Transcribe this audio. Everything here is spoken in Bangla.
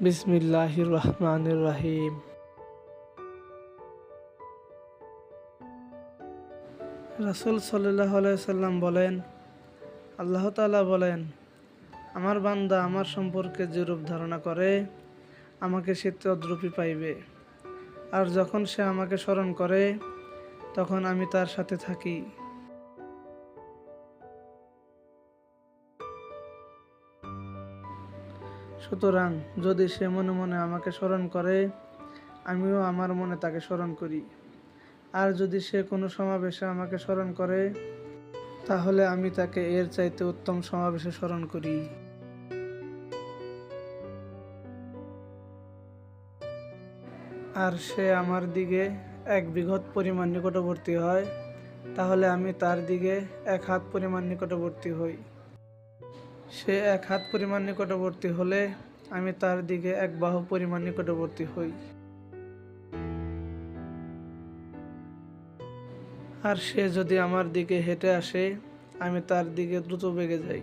বিসমিল্লাহির রহমানির রাহিম রাসুল সাল্লাহ সাল্লাম বলেন, আল্লাহ তাআলা বলেন, আমার বান্দা আমার সম্পর্কে যে রূপ ধারণা করে, আমাকে সে তদ্রূপই পাইবে। আর যখন সে আমাকে স্মরণ করে, তখন আমি তার সাথে থাকি। সুতরাং যদি সে মনে মনে আমাকে স্মরণ করে, আমিও আমার মনে তাকে স্মরণ করি। আর যদি সে কোনো সমাবেশে আমাকে স্মরণ করে, তাহলে আমি তাকে এর চাইতে উত্তম সমাবেশে স্মরণ করি। আর সে আমার দিকে এক বিঘত পরিমাণ নিকটবর্তী হয়, তাহলে আমি তার দিকে এক হাত পরিমাণ নিকটবর্তী হই। সে এক হাত পরিমাণ নিকটবর্তী হলে আমি তার দিকে এক বাহু পরিমাণ নিকটবর্তী হই। আর সে যদি আমার দিকে হেঁটে আসে, আমি তার দিকে দ্রুত বেগে যাই।